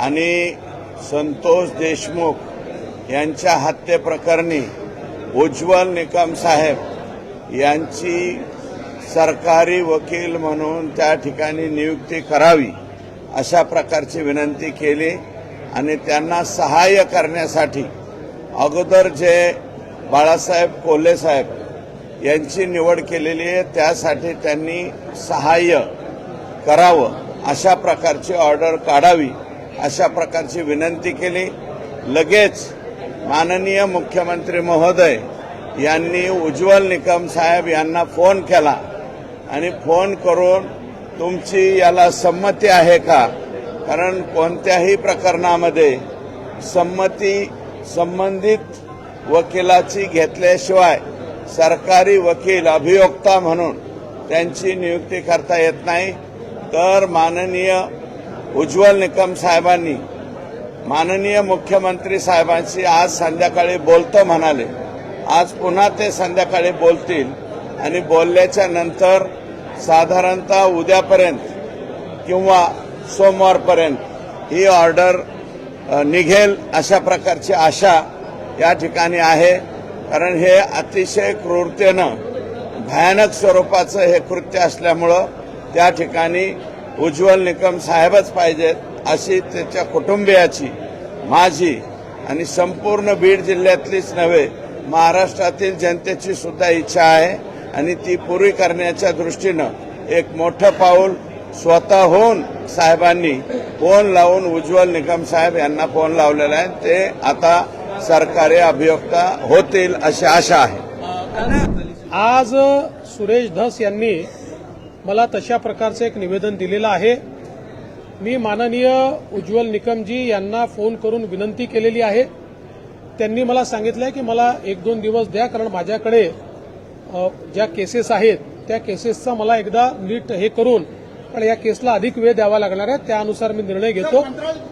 आणि संतोष देशमुख यांच्या हत्येप्रकरणी उज्ज्वल निकम साहेब यांची सरकारी वकील म्हणून त्या ठिकाणी नियुक्ती करावी अशा प्रकारची विनंती केली आणि त्यांना सहाय्य करण्यासाठी अगोदर जे बाळासाहेब कोल्हे साहेब यांची निवड केलेली आहे त्यासाठी त्यांनी सहाय्य करावं अशा प्रकारची ऑर्डर काढावी. अशा प्रकारची विनंती केली. लगेच माननीय मुख्यमंत्री महोदय यांनी उज्ज्वल निकम साहेब यांना फोन केला. आणि फोन करून तुमची याला संमती आहे का? कारण कोणत्याही प्रकरणामध्ये संमती संबंधित वकिलाची घेतल्याशिवाय सरकारी वकील अभियोक्ता म्हणून त्यांची नियुक्ती करता येत नाही. तर माननीय उज्ज्वल निकम साहेबांनी माननीय मुख्यमंत्री साहेबांशी आज संध्याकाळी बोलतं म्हणाले. आज पुन्हा ते संध्याकाळी बोलतील आणि बोलल्याच्या नंतर साधारणतः उद्यापर्यंत किंवा सोमवारपर्यंत ही ऑर्डर निघेल अशा प्रकारची आशा या ठिकाणी आहे. कारण हे अतिशय क्रूरतेनं भयानक स्वरूपाचं हे कृत्य असल्यामुळं त्या ठिकाणी उज्ज्वल निकम साहेबच पाहिजेत अशी त्याच्या कुटुंबियाची माझी आणि संपूर्ण बीड जिल्ह्यातलीच नव्हे महाराष्ट्रातील जनतेची सुद्धा इच्छा आहे आणि ती पुरी करण्याच्या दृष्टीनं एक मोठं पाऊल स्वतःहून साहेबांनी फोन लावून उज्ज्वल निकम साहेब यांना फोन लावलेला आहे. ते आता सरकारी अभियोक्ता होतील अशी आशा आहे. आज सुरेश धस यांनी मला तशा प्रकारचं एक निवेदन दिलेलं आहे. मी माननीय उज्ज्वल निकमजी यांना फोन करून विनंती केलेली आहे. त्यांनी मला सांगितलं आहे की मला एक दोन दिवस द्या कारण माझ्याकडे ज्या केसेस आहेत त्या केसेसचा मला एकदा नीट हे करून पण या केसला अधिक वेळ द्यावा लागणार आहे त्यानुसार मी निर्णय घेतो.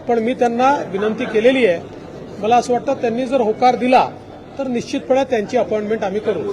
पण मी त्यांना विनंती केलेली आहे. मला असं वाटतं त्यांनी जर होकार दिला तर निश्चितपणे त्यांची अपॉइंटमेंट आम्ही करू.